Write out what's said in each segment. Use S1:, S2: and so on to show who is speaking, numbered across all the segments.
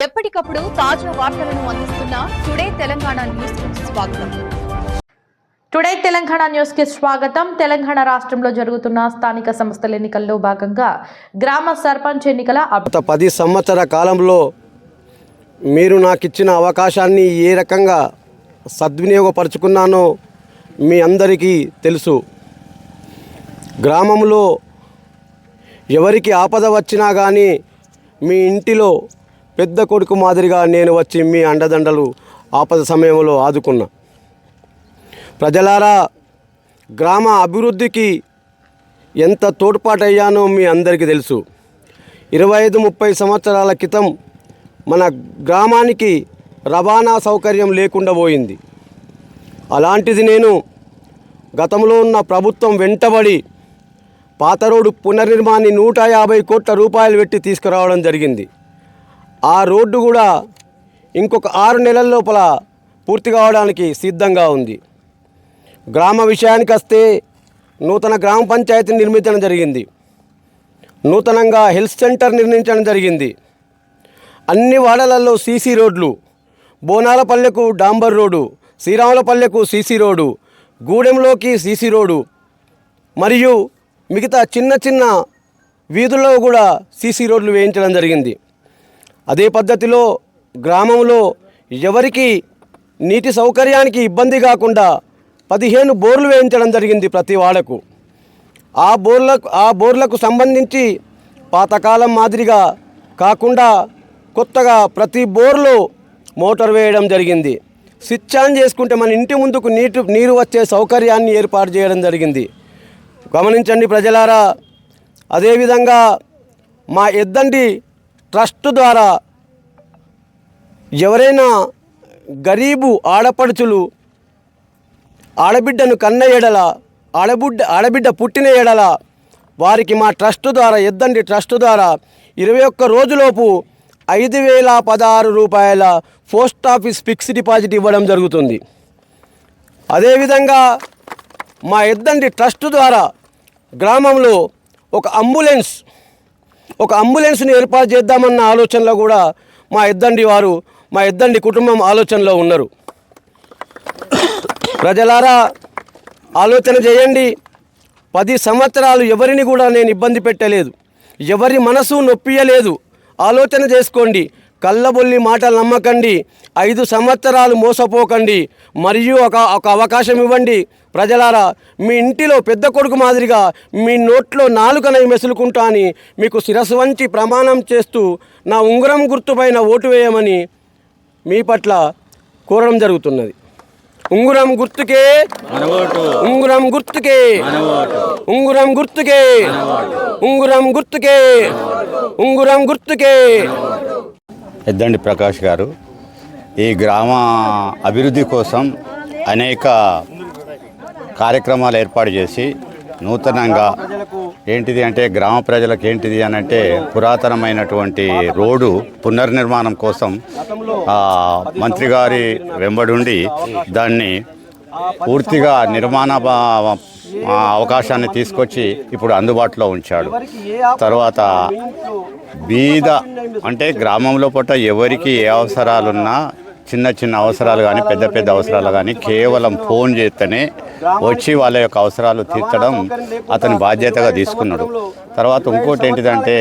S1: ఎప్పటికప్పుడు తాజా వార్తలను అందిస్తున్న టుడే తెలంగాణ న్యూస్కు స్వాగతం.
S2: టుడే తెలంగాణ న్యూస్కి స్వాగతం. తెలంగాణ రాష్ట్రంలో జరుగుతున్న స్థానిక సంస్థల ఎన్నికల్లో భాగంగా గ్రామ సర్పంచ్ ఎన్నికల
S3: పది సంవత్సర కాలంలో మీరు నాకు ఇచ్చిన అవకాశాన్ని ఏ రకంగా సద్వినియోగపరుచుకున్నానో మీ అందరికీ తెలుసు. గ్రామంలో ఎవరికి ఆపద వచ్చినా కానీ మీ ఇంటిలో పెద్ద కొడుకు మాదిరిగా నేను వచ్చి మీ అండదండలు ఆపద సమయంలో ఆదుకున్నా. ప్రజలారా గ్రామ అభివృద్ధికి ఎంత తోడ్పాటయ్యానో మీ అందరికీ తెలుసు. ఇరవై ఐదు ముప్పై సంవత్సరాల క్రితం మన గ్రామానికి రవాణా సౌకర్యం లేకుండా పోయింది. అలాంటిది నేను గతంలో ఉన్న ప్రభుత్వం వెంటబడి పాత రోడ్డు పునర్నిర్మాణాన్ని నూట యాభై కోట్ల రూపాయలు పెట్టి తీసుకురావడం జరిగింది. ఆ రోడ్డు కూడా ఇంకొక ఆరు నెలల లోపల పూర్తి కావడానికి సిద్ధంగా ఉంది. గ్రామ విషయానికి వస్తే నూతన గ్రామ పంచాయతీని నిర్మించడం జరిగింది. నూతనంగా హెల్త్ సెంటర్ నిర్మించడం జరిగింది. అన్ని వాడలలో సీసీ రోడ్లు బోనాలపల్లెకు డాంబర్ రోడ్డు శ్రీరాములపల్లెకు సీసీ రోడ్డు గూడెంలోకి సీసీ రోడ్డు మరియు మిగతా చిన్న చిన్న వీధుల్లో కూడా సీసీ రోడ్లు వేయించడం జరిగింది. అదే పద్ధతిలో గ్రామంలో ఎవరికి నీటి సౌకర్యానికి ఇబ్బంది కాకుండా పదిహేను బోర్లు వేయించడం జరిగింది ప్రతి వాడకు. ఆ బోర్లకు ఆ బోర్లకు సంబంధించి పాతకాలం మాదిరిగా కాకుండా కొత్తగా ప్రతి బోర్లో మోటార్ వేయడం జరిగింది. స్విచ్ ఆన్ చేసుకుంటే మన ఇంటి ముందుకు నీటి నీరు వచ్చే సౌకర్యాన్ని ఏర్పాటు చేయడం జరిగింది. గమనించండి ప్రజలారా అదేవిధంగా మా ఎద్దండి ట్రస్ట్ ద్వారా ఎవరైనా గరీబు ఆడపడుచులు ఆడబిడ్డను కన్న ఎడల ఆడబిడ్డ ఆడబిడ్డ పుట్టిన ఎడల వారికి మా ట్రస్ట్ ద్వారా ఎద్దండి ట్రస్ట్ ద్వారా ఇరవై ఒక్క రోజులోపు ఐదు వేల పదహారు రూపాయల పోస్ట్ ఆఫీస్ ఫిక్స్డ్ డిపాజిట్ ఇవ్వడం జరుగుతుంది. అదేవిధంగా మా ఎద్దండి ట్రస్ట్ ద్వారా గ్రామంలో ఒక అంబులెన్స్ ఒక అంబులెన్స్ని ఏర్పాటు చేద్దామన్న ఆలోచనలో కూడా మా ఇద్దండి వారు మా ఇద్దండి కుటుంబం ఆలోచనలో ఉన్నారు. ప్రజలారా ఆలోచన చేయండి. పది సంవత్సరాలు ఎవరిని కూడా నేను ఇబ్బంది పెట్టలేదు. ఎవరి మనసు నొప్పియలేదు. ఆలోచన చేసుకోండి. కళ్ళబొల్లి మాటలు నమ్మకండి. ఐదు సంవత్సరాలు మోసపోకండి. మరియు ఒక ఒక అవకాశం ఇవ్వండి. ప్రజలారా మీ ఇంటిలో పెద్ద కొడుకు మాదిరిగా మీ నోట్లో నాలుకనై మెసులుకుంటా అని మీకు శిరస్సు వంచి ప్రమాణం చేస్తూ నా ఉంగరం గుర్తుపైన ఓటు వేయమని మీ పట్ల కోరడం జరుగుతున్నది. ఉంగురం గుర్తుకే ఉంగురం గుర్తుకే ఉంగురం గుర్తుకే ఉంగురం గుర్తుకే ఉంగురం గుర్తుకే.
S4: ఎద్దండి ప్రకాష్ గారు. ఈ గ్రామ అభివృద్ధి కోసం అనేక కార్యక్రమాలు ఏర్పాటు చేసి నూతనంగా ఏంటిది అంటే గ్రామ ప్రజలకు ఏంటిది అని అంటే పురాతనమైనటువంటి రోడ్డు పునర్నిర్మాణం కోసం మంత్రి గారి వెంబడుండి దాన్ని పూర్తిగా నిర్మాణ బా- అవకాశాన్ని తీసుకొచ్చి ఇప్పుడు అందుబాటులో ఉంచాడు. తర్వాత బీద అంటే గ్రామంలో పూట ఎవరికి ఏ అవసరాలున్నా చిన్న చిన్న అవసరాలు కానీ పెద్ద పెద్ద అవసరాలు కానీ కేవలం ఫోన్ చేస్తేనే వచ్చి వాళ్ళ యొక్క అవసరాలు తీర్చడం అతని బాధ్యతగా తీసుకున్నాడు. తర్వాత ఇంకోటి ఏంటిదంటే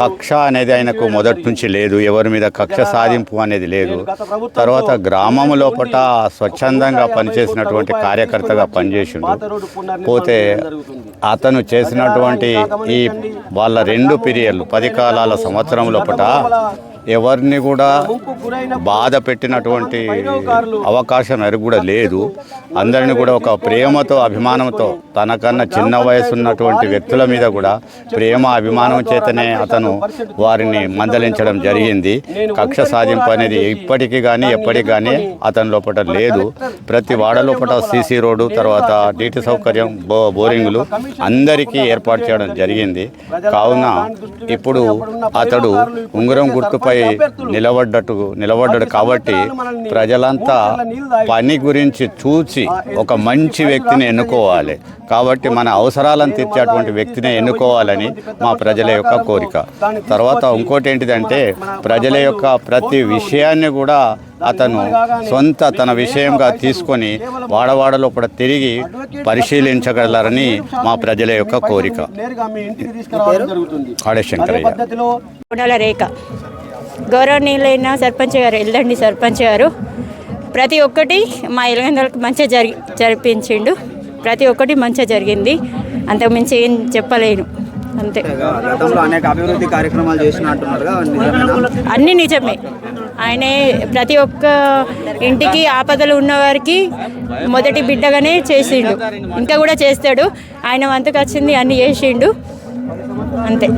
S4: కక్ష అనేది ఆయనకు మొదటి నుంచి లేదు. ఎవరి మీద కక్ష సాధింపు అనేది లేదు. తర్వాత గ్రామం లోపల స్వచ్ఛందంగా పనిచేసినటువంటి కార్యకర్తగా పనిచేసిండు. పోతే అతను చేసినటువంటి ఈ వాళ్ళ రెండు పీరియడ్లు పది కాలాల సంవత్సరం లోపల ఎవరిని కూడా బాధ పెట్టినటువంటి అవకాశం ఎవరికి కూడా లేదు. అందరిని కూడా ఒక ప్రేమతో అభిమానంతో తనకన్నా చిన్న వయసు ఉన్నటువంటి వ్యక్తుల మీద కూడా ప్రేమ అభిమానం చేతనే అతను వారిని మందలించడం జరిగింది. కక్ష సాధింపు అనేది ఇప్పటికీ కానీ ఎప్పటికి కానీ అతని లోపల లేదు. ప్రతి వాడ లోపల సీసీ రోడ్డు తర్వాత నీటి సౌకర్యం బో బోరింగులు అందరికీ ఏర్పాటు చేయడం జరిగింది. కావున ఇప్పుడు అతడు ఉంగరం గుర్తుపై అభ్యర్థిపై నిలబడ్డట్టు నిలబడ్డాడు కాబట్టి ప్రజలంతా పని గురించి చూసి ఒక మంచి వ్యక్తిని ఎన్నుకోవాలి. కాబట్టి మన అవసరాలను తీర్చేటువంటి వ్యక్తిని ఎన్నుకోవాలని మా ప్రజల యొక్క కోరిక. తర్వాత ఇంకోటి ఏంటిదంటే ప్రజల యొక్క ప్రతి విషయాన్ని కూడా అతను సొంత తన విషయంగా తీసుకొని వాడవాడలో కూడా తిరిగి పరిశీలించగలరని మా ప్రజల యొక్క కోరిక.
S5: కొండల రేఖ. గౌరవనీయులైన సర్పంచ్ గారు ఎల్దండి సర్పంచ్ గారు ప్రతి ఒక్కటి మా ఎలగందలకు మంచిగా జరి జరిపించిండు. ప్రతి ఒక్కటి మంచిగా జరిగింది. అంతకుమించి ఏం చెప్పలేను. అంతే.
S6: అభివృద్ధి కార్యక్రమాలు చేసినట్టున్నారుగా నిజమేనా?
S5: అన్నీ నిజమే. ఆయనే ప్రతి ఒక్క ఇంటికి ఆపదలు ఉన్నవారికి మొదటి బిడ్డగానే చేసిండు. ఇంకా కూడా చేస్తాడు. ఆయన వంతుకు వచ్చింది అన్నీ చేసిండు. అంతే.